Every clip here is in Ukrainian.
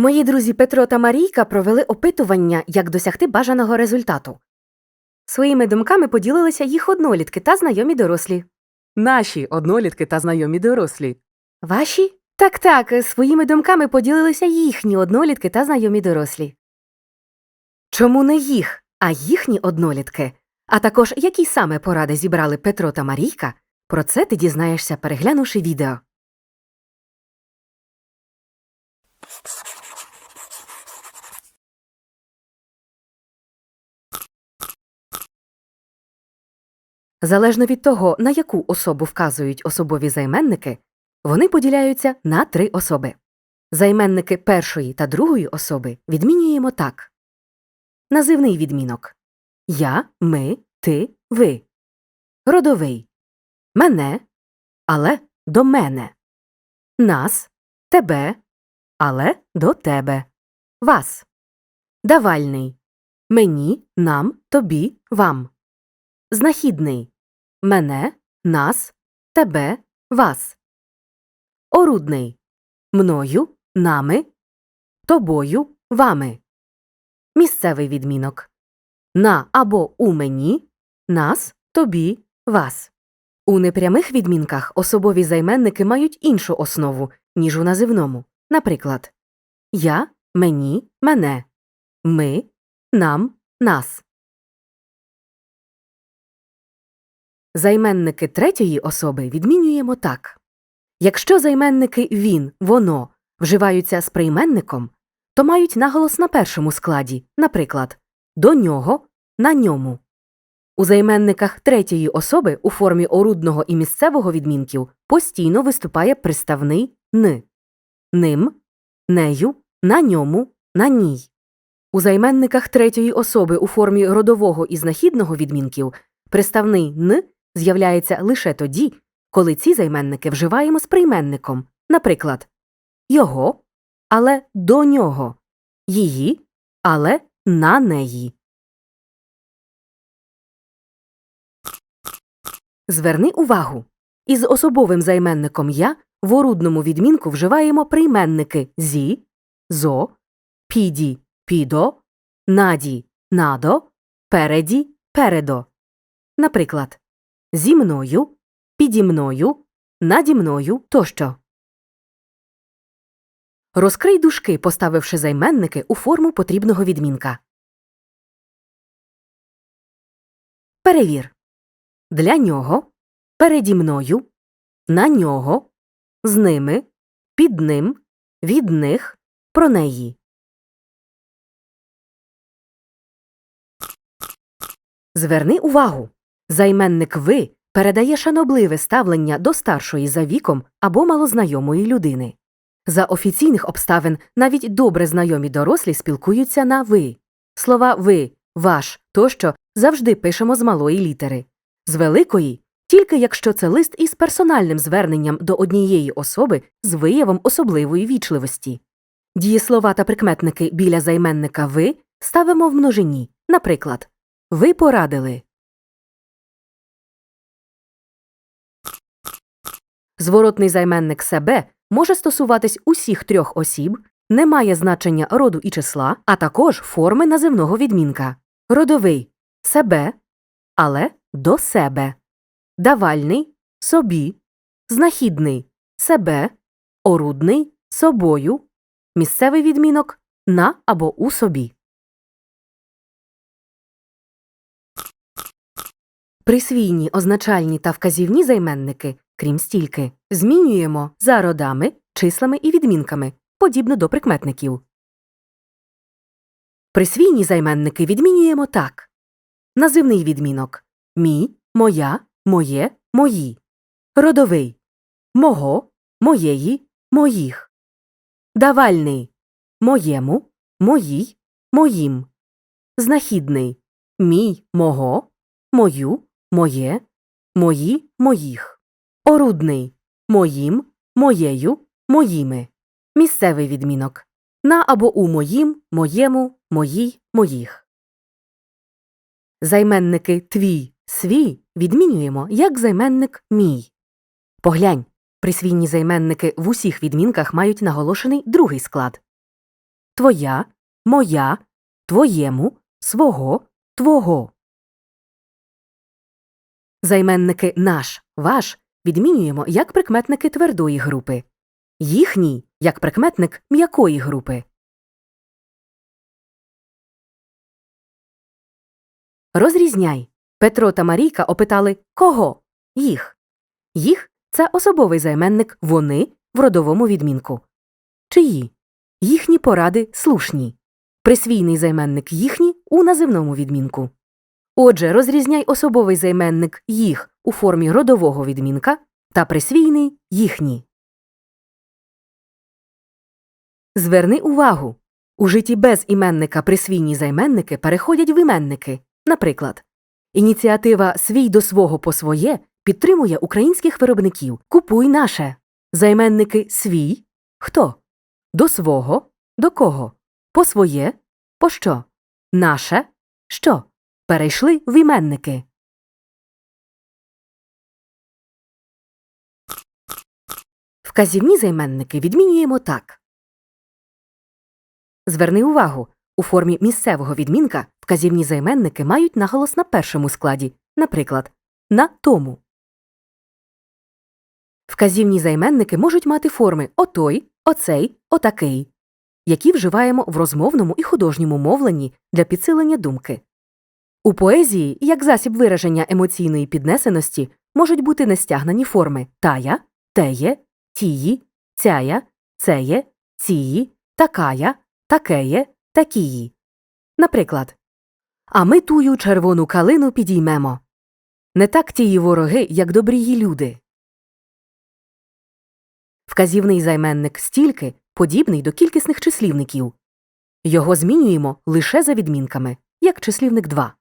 Мої друзі Петро та Марійка провели опитування, як досягти бажаного результату. Своїми думками поділилися їх однолітки та знайомі дорослі. Наші однолітки та знайомі дорослі. Ваші? Так, так, своїми думками поділилися їхні однолітки та знайомі дорослі. Чому не їх, а їхні однолітки? А також які саме поради зібрали Петро та Марійка? Про це ти дізнаєшся, переглянувши відео. Залежно від того, на яку особу вказують особові займенники, вони поділяються на три особи. Займенники першої та другої особи відмінюємо так. Називний відмінок Я, ми, ти, ви. Родовий мене, але до мене. Нас, тебе, але до тебе. Вас. Давальний мені, нам, тобі, вам. Знахідний мене, нас, тебе, вас. Орудний мною, нами, тобою, вами. Місцевий відмінок на або у мені, нас, тобі, вас. У непрямих відмінках особові займенники мають іншу основу, ніж у називному. Наприклад, я, мені, мене, ми, нам, нас. Займенники третьої особи відмінюємо так. Якщо займенники він, воно вживаються з прийменником, то мають наголос на першому складі, наприклад, до нього, на ньому. У займенниках третьої особи у формі орудного і місцевого відмінків постійно виступає приставний н ним, нею, на ньому, на ній. У займенниках третьої особи у формі родового і знахідного відмінків приставний н з'являється лише тоді, коли ці займенники вживаємо з прийменником, наприклад, його, але до нього, її, але на неї. Зверни увагу. Із особовим займенником я в орудному відмінку вживаємо прийменники зі, зо, піді, підо, наді, надо, переді, передо. Наприклад, зі мною, піді мною, наді мною тощо. Розкрий дужки, поставивши займенники у форму потрібного відмінка. Перевір. Для нього, переді мною, на нього, з ними, під ним, від них, про неї. Зверни увагу. Займенник ви передає шанобливе ставлення до старшої за віком або малознайомої людини. За офіційних обставин навіть добре знайомі дорослі спілкуються на ви. Слова ви, ваш тощо завжди пишемо з малої літери. З великої тільки якщо це лист із персональним зверненням до однієї особи з виявом особливої вічливості. Дієслова та прикметники біля займенника ви ставимо в множині. Наприклад, ви порадили. Зворотний займенник себе може стосуватись усіх трьох осіб, не має значення роду і числа, а також форми називного відмінка. Родовий себе, але до себе. Давальний собі, знахідний себе, орудний собою, місцевий відмінок на або у собі. Присвійні, означальні та вказівні займенники, крім стільки, змінюємо за родами, числами і відмінками, подібно до прикметників. Присвійні займенники відмінюємо так. Називний відмінок мій, моя, моє, мої. Родовий мого, моєї, моїх. Давальний моєму, моїй, моїм. Знахідний мій, мого, мою, моє, мої, моїх. Орудний моїм, моєю, моїми. Місцевий відмінок на або у моїм, моєму, моїй, моїх. Займенники твій, свій відмінюємо як займенник мій. Поглянь, присвійні займенники в усіх відмінках мають наголошений другий склад. твоя, моя, твоєму, свого, твого. Займенники наш, ваш відмінюємо як прикметники твердої групи, їхній як прикметник м'якої групи. Розрізняй. Петро та Марійка опитали кого? Їх. Їх це особовий займенник вони в родовому відмінку. Чиї? Їхні поради слушні. Присвійний займенник їхні у називному відмінку. Отже, розрізняй особовий займенник їх у формі родового відмінка та присвійний їхні. Зверни увагу. У житті без іменника присвійні займенники переходять в іменники. Наприклад, ініціатива Свій до свого по своє підтримує українських виробників Купуй наше. Займенники свій хто? До свого до кого? По своє по що? Наше що? Перейшли в іменники. Вказівні займенники відмінюємо так. Зверни увагу, у формі місцевого відмінка вказівні займенники мають наголос на першому складі, наприклад, на тому. Вказівні займенники можуть мати форми отой, оцей, отакий, які вживаємо в розмовному і художньому мовленні для підсилення думки. У поезії, як засіб вираження емоційної піднесеності, можуть бути нестягнені форми тая, теє, тії, цяя, цеє, ції, такая, такеє, такії. Наприклад, А ми тую червону калину підіймемо. Не так тії вороги, як добрії люди. Вказівний займенник стільки подібний до кількісних числівників. Його змінюємо лише за відмінками, як числівник 2.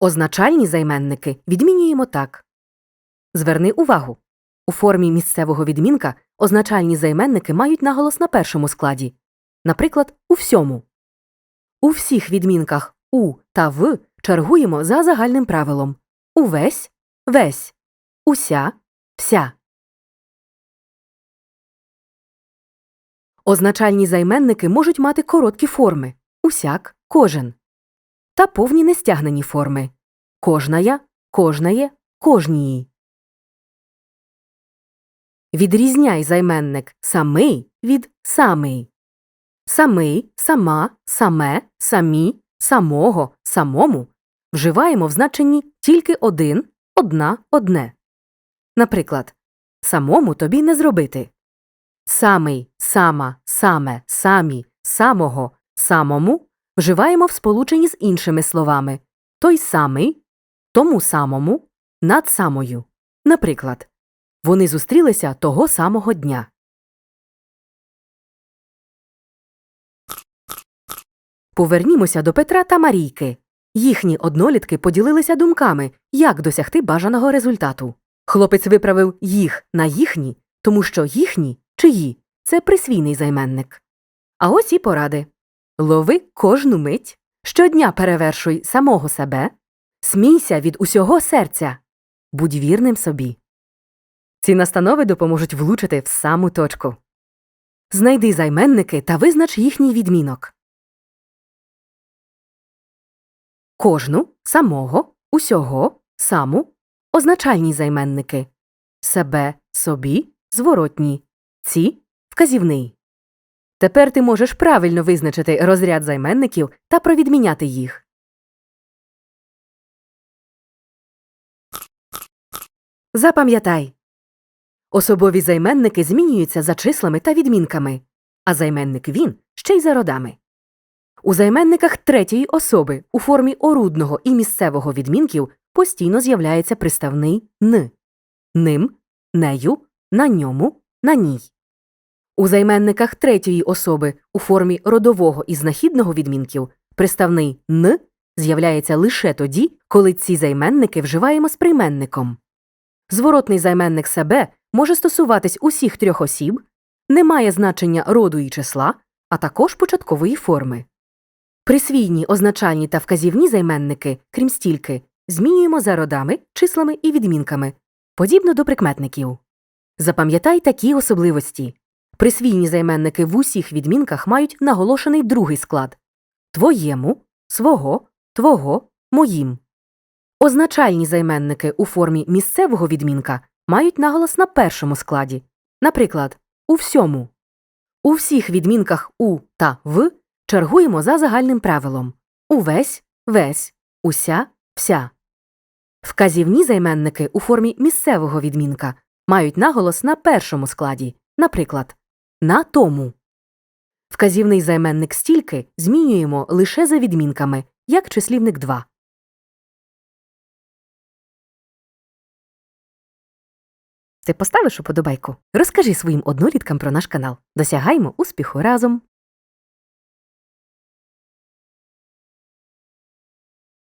Означальні займенники відмінюємо так. Зверни увагу. У формі місцевого відмінка означальні займенники мають наголос на першому складі. Наприклад, у всьому. У всіх відмінках у та в чергуємо за загальним правилом увесь, весь, уся, вся. Означальні займенники можуть мати короткі форми усяк, кожен та повні нестягнені форми кожная, кожнає, кожнії. Відрізняй займенник самий від самий. Самий, сама, саме, самі, самого, самому вживаємо в значенні тільки один, одна, одне. Наприклад, самому тобі не зробити. Самий, сама, саме, самі, самого, самому вживаємо в сполученні з іншими словами той самий, тому самому, над самою. Наприклад, вони зустрілися того самого дня. Повернімося до Петра та Марійки. Їхні однолітки поділилися думками, як досягти бажаного результату. Хлопець виправив їх на їхні, тому що їхні чиї це присвійний займенник. А ось і поради лови кожну мить, щодня перевершуй самого себе, смійся від усього серця, будь вірним собі. Ці настанови допоможуть влучити в саму точку. Знайди займенники та визнач їхній відмінок. Кожну, самого, усього, саму, означальні займенники себе, собі, зворотні, ці вказівний. Тепер ти можеш правильно визначити розряд займенників та провідміняти їх. Запам'ятай. Особові займенники змінюються за числами та відмінками, а займенник він ще й за родами. У займенниках третьої особи у формі орудного і місцевого відмінків постійно з'являється приставний н ним, нею, на ньому, на ній. У займенниках третьої особи у формі родового і знахідного відмінків приставний н з'являється лише тоді, коли ці займенники вживаємо з прийменником. Зворотний займенник себе може стосуватись усіх трьох осіб, не має значення роду і числа, а також початкової форми. Присвійні, означальні та вказівні займенники, крім стільки, змінюємо за родами, числами і відмінками, подібно до прикметників. Запам'ятай такі особливості. Присвійні займенники в усіх відмінках мають наголошений другий склад твоєму, свого, твого, моїм. Означальні займенники у формі місцевого відмінка мають наголос на першому складі. Наприклад, у всьому. У всіх відмінках у та в чергуємо за загальним правилом увесь, весь, уся, вся. Вказівні займенники у формі місцевого відмінка мають наголос на першому складі, наприклад, на тому. Вказівний займенник стільки змінюємо лише за відмінками, як числівник 2. Ти поставиш уподобайку? Розкажи своїм одноліткам про наш канал. Досягаймо успіху разом!